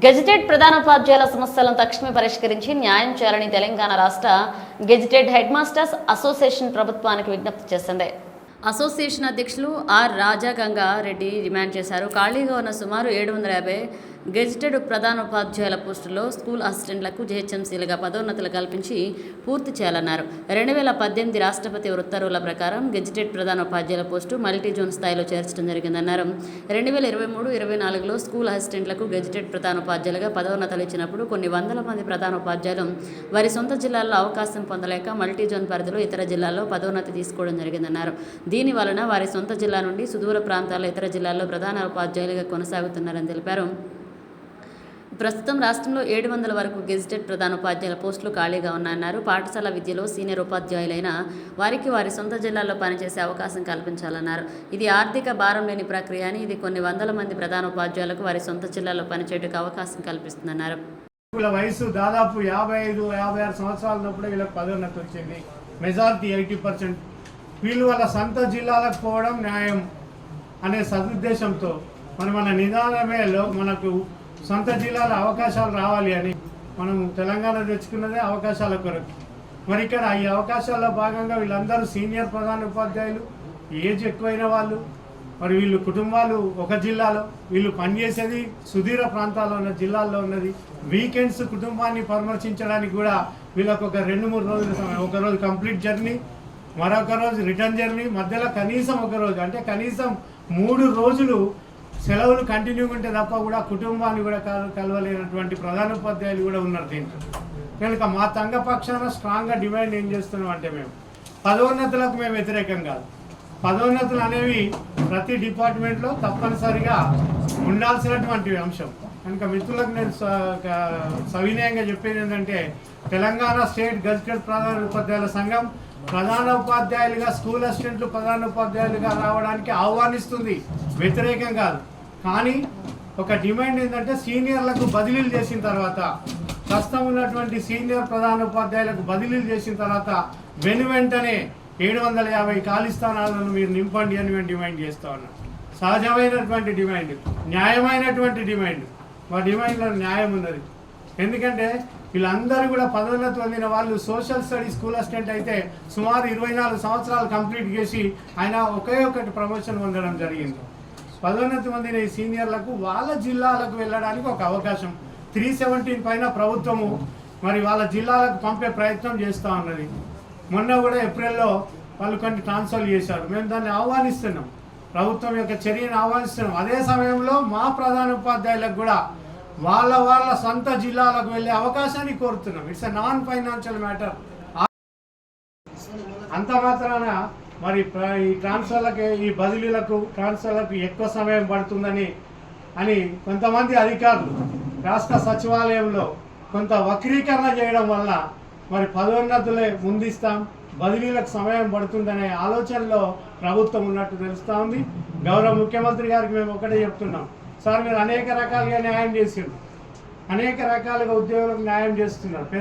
Gazetted ప్రధానోపాధ్యాయుల సమస్యలను తక్షణమే పరిష్కరించి న్యాయం చేయాలని తెలంగాణ రాష్ట్ర గెజిటెడ్ హెడ్ మాస్టర్స్ అసోసియేషన్ ప్రభుత్వానికి విజ్ఞప్తి చేసింది. అసోసియేషన్ అధ్యక్షులు ఆర్ రాజాగంగా రెడ్డి డిమాండ్ చేశారు. ఖాళీగా ఉన్న సుమారు ఏడు వందల యాభై గెజిటెడ్ ప్రధానోపాధ్యాయుల పోస్టుల్లో స్కూల్ అసిస్టెంట్లకు జిహెచ్ఎంసీలుగా పదోన్నతులు కల్పించి పూర్తి చేయాలన్నారు. రెండు వేల పద్దెనిమిది రాష్ట్రపతి ఉత్తర్వుల ప్రకారం గెజిటెడ్ ప్రధాన ఉపాధ్యాయుల పోస్టు మల్టీ జోన్ స్థాయిలో చేర్చడం జరిగిందన్నారు. రెండు వేల ఇరవై మూడు ఇరవై నాలుగులో స్కూల్ అసిస్టెంట్లకు గెజిటెడ్ ప్రధాన ఉపాధ్యాయులుగా పదోన్నతలు ఇచ్చినప్పుడు కొన్ని వందల మంది ప్రధానోపాధ్యాయులు వారి సొంత జిల్లాల్లో అవకాశం పొందలేక మల్టీ జోన్ పరిధిలో ఇతర జిల్లాల్లో పదోన్నతి తీసుకోవడం జరిగిందన్నారు. దీని వలన వారి సొంత జిల్లా నుండి సుదూర ప్రాంతాల ఇతర జిల్లాల్లో ప్రధాన ఉపాధ్యాయులుగా కొనసాగుతున్నారని తెలిపారు. ప్రస్తుతం రాష్ట్రంలో ఏడు వందల వరకు గెజిటెడ్ ప్రధాన ఉపాధ్యాయుల పోస్టులు ఖాళీగా ఉన్నాయన్నారు. పాఠశాల విద్యలో సీనియర్ ఉపాధ్యాయులైన వారికి వారి సొంత జిల్లాల్లో పనిచేసే అవకాశం కల్పించాలన్నారు. ఇది ఆర్థిక భారం లేని ప్రక్రియ అని ఇది కొన్ని వందల మంది ప్రధానోపాధ్యాయులకు వారి సొంత జిల్లాలో పనిచేయడానికి అవకాశం కల్పిస్తుందన్నారు. వయసు దాదాపు యాభై ఐదు యాభై ఆరు సంవత్సరాల వీళ్ళకి పదోన్నతి వచ్చింది. Majority eighty percent. వీళ్ళు వాళ్ళ సొంత జిల్లాలకు పోవడం న్యాయం అనే సదుద్దేశంతో మన మన నిదానమే లో- మనకు సొంత జిల్లాలో అవకాశాలు రావాలి అని మనం తెలంగాణ తెచ్చుకున్నదే అవకాశాల కొరకు. మరి ఇక్కడ ఈ అవకాశాల్లో భాగంగా వీళ్ళందరూ సీనియర్ ప్రధాన ఉపాధ్యాయులు ఏజ్ ఎక్కువైన వాళ్ళు మరి వీళ్ళు కుటుంబాలు ఒక జిల్లాలో వీళ్ళు పనిచేసేది సుదూర ప్రాంతాల్లో ఉన్న జిల్లాల్లో ఉన్నది. వీకెండ్స్ కుటుంబాన్ని పరామర్శించడానికి కూడా వీళ్ళకు ఒక రెండు మూడు రోజుల సమయం ఒక రోజు కంప్లీట్ జర్నీ మరొక రోజు రిటర్న్ జర్నీ మధ్యలో కనీసం ఒక రోజు అంటే కనీసం మూడు రోజులు సెలవులు కంటిన్యూగా ఉంటే తప్ప కూడా కుటుంబాన్ని కూడా కల- కలవలేనటువంటి ప్రధానోపాధ్యాయులు కూడా ఉన్నారు దీంట్లో. కనుక మా తంగ పక్షాన స్ట్రాంగ్గా డిమాండ్ ఏం చేస్తున్నాం అంటే మేము పదోన్నతులకు మేము వ్యతిరేకం కాదు. పదోన్నతులు అనేవి ప్రతి డిపార్ట్మెంట్లో తప్పనిసరిగా ఉండాల్సినటువంటి అంశం. కనుక మిత్రులకు నేను స- సవినయంగా చెప్పేది ఏంటంటే తెలంగాణ స్టేట్ గజిటెడ్ ప్రధాన ఉపాధ్యాయుల సంఘం ప్రధాన ఉపాధ్యాయులుగా స్కూల్ అసిస్టెంట్లు ప్రధాన ఉపాధ్యాయులుగా రావడానికి ఆహ్వానిస్తుంది. వ్యతిరేకం కాదు. కానీ ఒక డిమాండ్ ఏంటంటే సీనియర్లకు బదిలీలు చేసిన తర్వాత ప్రస్తుతం ఉన్నటువంటి సీనియర్ ప్రధాన ఉపాధ్యాయులకు బదిలీలు చేసిన తర్వాత వెను వెంటనే ఏడు వందల యాభై ఖాళీ స్థానాలను మీరు నింపండి అని మేము డిమాండ్ చేస్తా ఉన్నాం. సహజమైనటువంటి డిమాండ్ న్యాయమైనటువంటి డిమాండ్. మా డిమాండ్లో న్యాయం ఉన్నది. ఎందుకంటే వీళ్ళందరూ కూడా పదోన్నతి పొందిన వాళ్ళు సోషల్ స్టడీస్ స్కూల్ అసిస్టెంట్ అయితే సుమారు ఇరవై నాలుగు సంవత్సరాలు కంప్లీట్ చేసి ఆయన ఒకే ఒకటి ప్రమోషన్ పొందడం జరిగింది. పదోన్నతి పొందిన ఈ సీనియర్లకు వాళ్ళ జిల్లాలకు వెళ్ళడానికి ఒక అవకాశం. త్రీ సెవెంటీన్ పైన ప్రభుత్వము మరి వాళ్ళ జిల్లాలకు పంపే ప్రయత్నం చేస్తూ ఉన్నది. మొన్న కూడా ఏప్రిల్లో వాళ్ళు కొన్ని ట్రాన్స్ఫర్ చేశారు. మేము దాన్ని ఆహ్వానిస్తున్నాం. ప్రభుత్వం యొక్క చర్యను ఆహ్వానిస్తున్నాం. అదే సమయంలో మా ప్రధాన ఉపాధ్యాయులకు కూడా వాళ్ళ వాళ్ళ సొంత జిల్లాలకు వెళ్ళే అవకాశాన్ని కోరుతున్నాం. It's a non financial matter అంత మాత్రాన మరి ఈ ట్రాన్స్ఫర్లకు ఈ బదిలీలకు ట్రాన్స్ఫర్లకు ఎక్కువ సమయం పడుతుందని అని కొంతమంది అధికారులు రాష్ట్ర సచివాలయంలో కొంత వక్రీకరణ చేయడం వల్ల మరి పదోన్నతులే ముందిస్తాం బదిలీలకు సమయం పడుతుందనే ఆలోచనలో ప్రభుత్వం ఉన్నట్టు తెలుస్తూ ఉంది. గౌరవ ముఖ్యమంత్రి గారికి మేము ఒకటే చెప్తున్నాం. సార్ మీరు అనేక రకాలుగా న్యాయం చేసిండు అనేక రకాలుగా ఉద్యోగులకు న్యాయం చేస్తున్నారు. పెద్ద